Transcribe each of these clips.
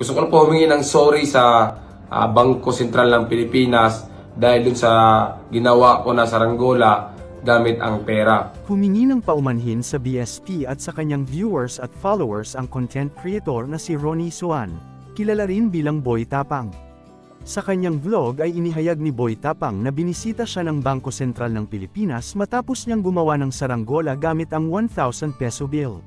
Gusto ko lang po humingi ng sorry sa ah, Bangko Sentral ng Pilipinas dahil dun sa ginawa ko na saranggola gamit ang pera. Humingi ng paumanhin sa BSP at sa kanyang viewers at followers ang content creator na si Ronnie Suan, kilala rin bilang Boy Tapang. Sa kanyang vlog ay inihayag ni Boy Tapang na binisita siya ng Bangko Sentral ng Pilipinas matapos niyang gumawa ng saranggola gamit ang 1,000 peso bill.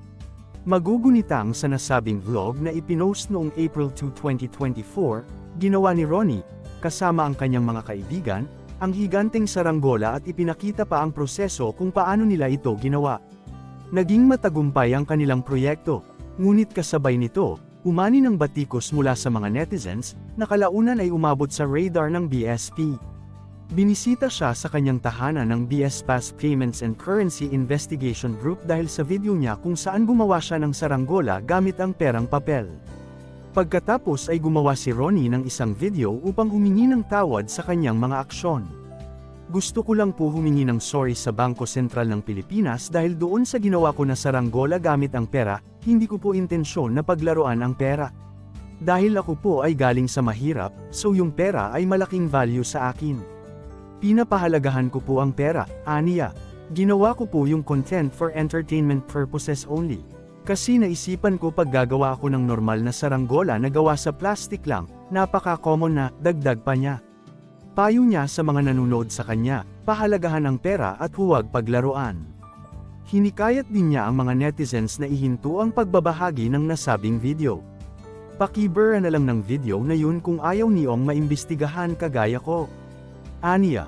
Magugunitang sa nasabing vlog na ipinost noong April 2, 2024, ginawa ni Ronnie, kasama ang kanyang mga kaibigan, ang higanteng saranggola at ipinakita pa ang proseso kung paano nila ito ginawa. Naging matagumpay ang kanilang proyekto, ngunit kasabay nito, umani ng batikos mula sa mga netizens, na kalaunan ay umabot sa radar ng BSP. Binisita siya sa kanyang tahanan ng BS Pass Payments and Currency Investigation Group dahil sa video niya kung saan gumawa siya ng saranggola gamit ang perang papel. Pagkatapos ay gumawa si Ronnie ng isang video upang humingi ng tawad sa kanyang mga aksyon. Gusto ko lang po humingi ng sorry sa Bangko Sentral ng Pilipinas dahil doon sa ginawa ko na saranggola gamit ang pera, hindi ko po intensyon na paglaruan ang pera. Dahil ako po ay galing sa mahirap, so yung pera ay malaking value sa akin. Pinapahalagahan ko po ang pera, aniya. Ginawa ko po yung content for entertainment purposes only. Kasi naisipan ko pag gagawa ako ng normal na saranggola na gawa sa plastic lang, napaka-common na, dagdag pa niya. Payo niya sa mga nanonood sa kanya, pahalagahan ang pera at huwag paglaruan. Hinikayat din niya ang mga netizens na ihinto ang pagbabahagi ng nasabing video. Pakibura na lang ng video na yun kung ayaw niyong maimbestigahan kagaya ko. Aniya,